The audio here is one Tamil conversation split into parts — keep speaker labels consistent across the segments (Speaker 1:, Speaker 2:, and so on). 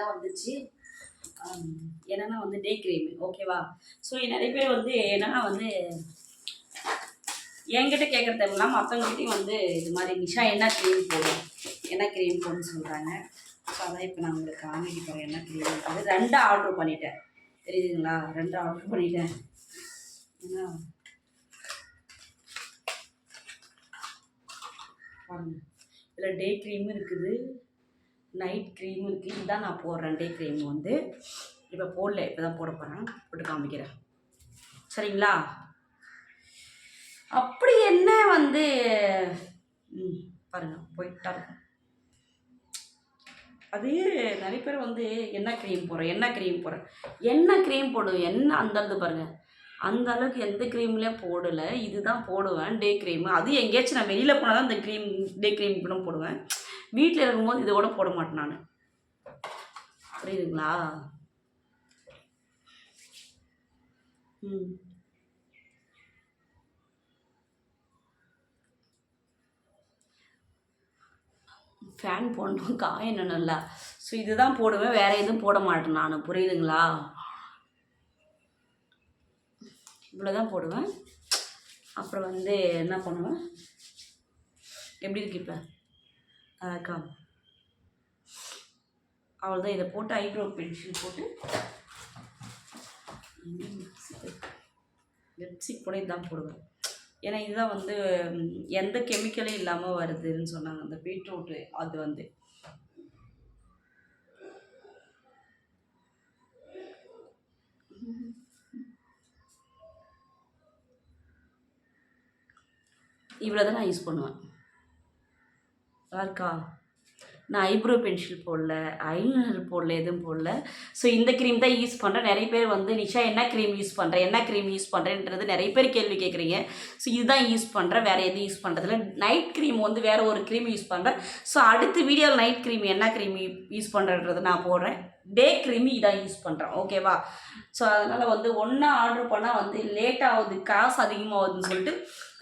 Speaker 1: தான் வந்துச்சு. என்னென்னா என்னன்னா வந்து டே க்ரீம் ஓகேவா ஸோ நிறைய பேர் வந்து என்னன்னா வந்து என்கிட்ட கேட்குறது இல்லாமல் மற்றவங்ககிட்டையும் வந்து இது மாதிரி நிஷா என்ன க்ரீம் போடும் என்ன க்ரீம் போடுன்னு சொல்கிறாங்க ஸோ அதான் இப்போ நான் உங்களுக்கு காமிக்க போகிறேன் என்ன க்ரீம் அது ரெண்டு ஆர்டர் பண்ணிட்டேன். தெரியுதுங்களா? ரெண்டு ஆர்டர் பண்ணிட்டேன். ஏன்னா பாருங்க. இதில் டே க்ரீமும் இருக்குது. நைட் க்ரீம் இருக்குது இதுதான் நான் போடுறேன் டே க்ரீம் வந்து. இப்போ போடல. இப்போ தான் போட போகிறேன் போட்டு காமிக்கிறேன். சரிங்களா? அப்படி என்ன வந்து ம் பாருங்கள் போயிட்டா இருக்கும். அது நிறைய பேர் வந்து என்ன க்ரீம் போடுறேன் என்ன க்ரீம் போடுறேன் என்ன க்ரீம் போடுவேன் என்ன அந்தளவு பாருங்கள் அந்த அளவுக்கு எந்த க்ரீம்லேயும் போடலை. இதுதான் போடுவேன். டே க்ரீம் அது எங்கேயாச்சும் நான் வெளியில் போனால் தான் இந்த க்ரீம் டே க்ரீம் கூட போடுவேன். வீட்டில் இருக்கும்போது இதை கூட போட மாட்டேன் நான். புரியுதுங்களா? ம். ஃபேன் போடணும். காயணும் நல்லா ஸோ இதுதான் போடுவேன். வேறு எதுவும் போட மாட்டேன் நான். புரியுதுங்களா? இவ்வளோ தான் போடுவேன். அப்புறம் வந்து என்ன பண்ணுவேன்? எப்படி இருக்கு இப்போ? அக்கா அவ்வளோதான் இதை போட்டு ஐப்ரோ பென்சில் போட்டு லிப்ஸ்டிக் கூட இதுதான் போடுவேன் ஏன்னா இதுதான் வந்து எந்த கெமிக்கலும் இல்லாமல் வருதுன்னு சொன்னாங்க. அந்த பீட்ரூட்டு அது வந்து. இவ்வளோ தான் நான் யூஸ் பண்ணுவேன். நல்லா இருக்கா நான் ஐப்ரோ பென்சில் போடல ஐலைனர் போடல எதுவும் போடல. ஸோ இந்த க்ரீம் தான் யூஸ் பண்ணுறேன் நிறைய பேர் வந்து நிஷா என்ன க்ரீம் யூஸ் பண்ணுறேன் என்ன க்ரீம் யூஸ் பண்ணுறேன்றது நிறைய பேர் கேள்வி கேட்குறீங்க. ஸோ இதுதான் யூஸ் பண்ணுறேன் வேறு எதுவும் யூஸ் பண்ணுறதில்ல நைட் க்ரீம் வந்து வேறு ஒரு க்ரீம் யூஸ் பண்ணுறேன் ஸோ அடுத்த வீடியோவில் நைட் க்ரீம் என்ன க்ரீம் யூஸ் பண்ணுறன்றது நான் போடுறேன். டே க்ரீம் இதான் யூஸ் பண்ணுறேன் ஓகேவா ஸோ அதனால் வந்து ஒன்றா ஆர்டர் பண்ணால் வந்து லேட் ஆகுது காசு அதிகமாகுதுன்னு சொல்லிட்டு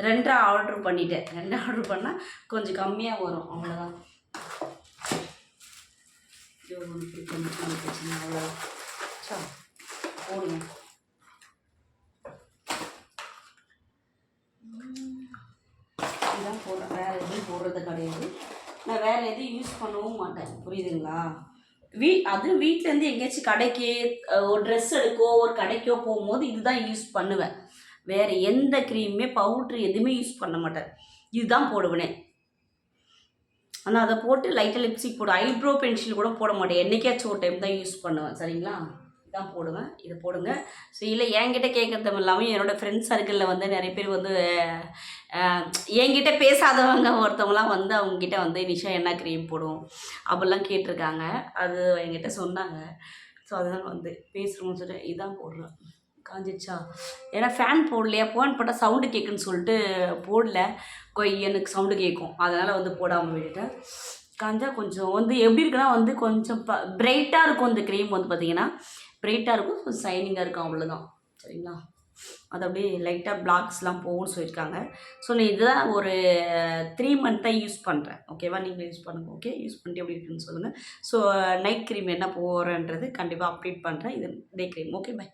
Speaker 1: ரெண்டாக ஆர்டர் பண்ணிட்டேன். ரெண்டாக ஆர்டர் பண்ணால் கொஞ்சம் கம்மியாக வரும். அவ்வளோதான் ஐயோ ஒன்று பிரச்சனை அவ்வளோதான் போடுங்க. இதான் போடுறேன் வேறு எதுவும் போடுறது கிடையாது. நான் வேறு எதுவும் யூஸ் பண்ணவும் மாட்டேன். புரியுதுங்களா? வீ அது வீட்டிலேருந்து எங்கேயாச்சும் கடைக்கு ஒரு ட்ரெஸ் எடுக்கோ ஒரு கடைக்கோ போகும்போது இதுதான் யூஸ் பண்ணுவேன். வேறு எந்த க்ரீமுமே பவுட்ரு எதுவுமே யூஸ் பண்ண மாட்டேன். இதுதான் போடுவேனே. ஆனால் அதை போட்டு லைட்டாக லிப்ஸ்டிக் போடு. ஐப்ரோ பென்சில் கூட போட மாட்டேன். என்றைக்காச்சும் ஒரு டைம் தான் யூஸ் பண்ணுவேன். சரிங்களா? இதான் போடுவேன். இதை போடுங்க. ஸோ இல்லை என்கிட்ட கேட்குறது இல்லாமல் என்னோடய ஃப்ரெண்ட்ஸ் சர்க்கிளில் வந்து நிறைய பேர் வந்து என்கிட்ட பேசாதவங்க ஒருத்தவங்களாம் வந்து அவங்கக்கிட்ட வந்து நிஷா என்ன க்ரீம் போடும்? அப்படிலாம் கேட்டிருக்காங்க. அது என்கிட்ட சொன்னாங்க. ஸோ அதனால் வந்து பேசுகிறோம்னு சொல்லிட்டு இதான் போடுறேன். காஞ்சிச்சா ஏன்னா ஃபேன் போடலையா? ஃபேன் போட்டால் சவுண்டு கேட்குன்னு சொல்லிட்டு போடல. கொய் எனக்கு சவுண்டு கேட்கும் அதனால் வந்து போடாமல் விட்டுட்டேன். காஞ்சா கொஞ்சம் வந்து எப்படி இருக்குன்னா வந்து கொஞ்சம் ப பிரைட்டாக இருக்கும் இந்த க்ரீம் வந்து பார்த்தீங்கன்னா பிரைட்டாக இருக்கும் கொஞ்சம் ஷைனிங்காக இருக்கும் அவ்வளோதான் சரிங்களா? அது அப்படியே லைட்டாக பிளாக்ஸ்லாம் போகும்னு சொல்லியிருக்காங்க. ஸோ நான் இதுதான் ஒரு த்ரீ மந்த்தாக யூஸ் பண்ணுறேன் ஓகேவா நீங்கள் யூஸ் பண்ணுங்கள் ஓகே யூஸ் பண்ணிட்டு எப்படி இருக்குன்னு சொல்லுங்கள் ஸோ நைட் க்ரீம் என்ன போகிறேன்றது கண்டிப்பாக அப்டேட் பண்ணுறேன் இது டே க்ரீம் ஓகே பை